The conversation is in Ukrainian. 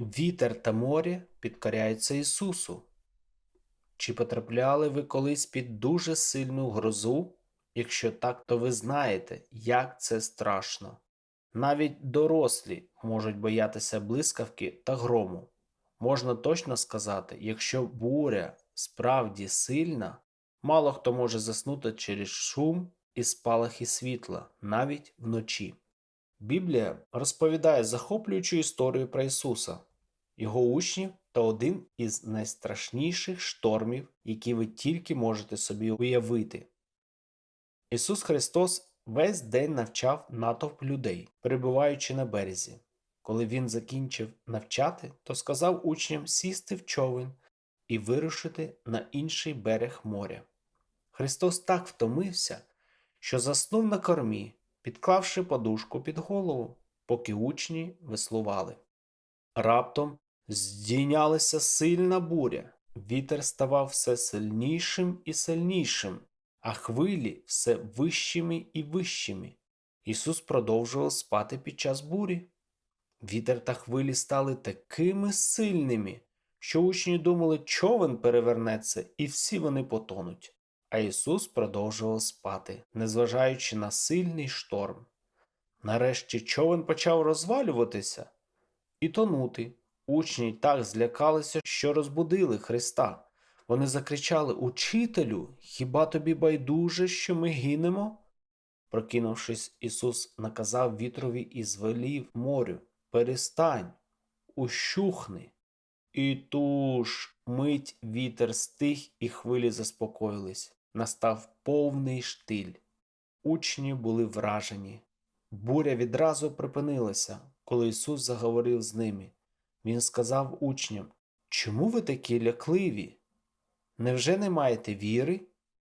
Вітер та море підкоряються Ісусу. Чи потрапляли ви колись під дуже сильну грозу? Якщо так, то ви знаєте, як це страшно. Навіть дорослі можуть боятися блискавки та грому. Можна точно сказати, якщо буря справді сильна, мало хто може заснути через шум і спалахи світла, навіть вночі. Біблія розповідає захоплюючу історію про Ісуса, його учнів та один із найстрашніших штормів, які ви тільки можете собі уявити. Ісус Христос весь день навчав натовп людей, перебуваючи на березі. Коли він закінчив навчати, то сказав учням сісти в човен і вирушити на інший берег моря. Христос так втомився, що заснув на кормі, підклавши подушку під голову, поки учні веслували. Раптом здійнялася сильна буря, вітер ставав все сильнішим і сильнішим, а хвилі все вищими і вищими. Ісус продовжував спати під час бурі. Вітер та хвилі стали такими сильними, що учні думали, човен перевернеться, і всі вони потонуть. А Ісус продовжував спати, незважаючи на сильний шторм. Нарешті човен почав розвалюватися і тонути. Учні так злякалися, що розбудили Христа. Вони закричали Учителю, хіба тобі байдуже, що ми гинемо? Прокинувшись, Ісус наказав вітрові і звелів морю Перестань, ущухни. І ту ж мить вітер стих і хвилі заспокоїлись. Настав повний штиль. Учні були вражені. Буря відразу припинилася, коли Ісус заговорив з ними. Він сказав учням: Чому ви такі лякливі? Невже не маєте віри?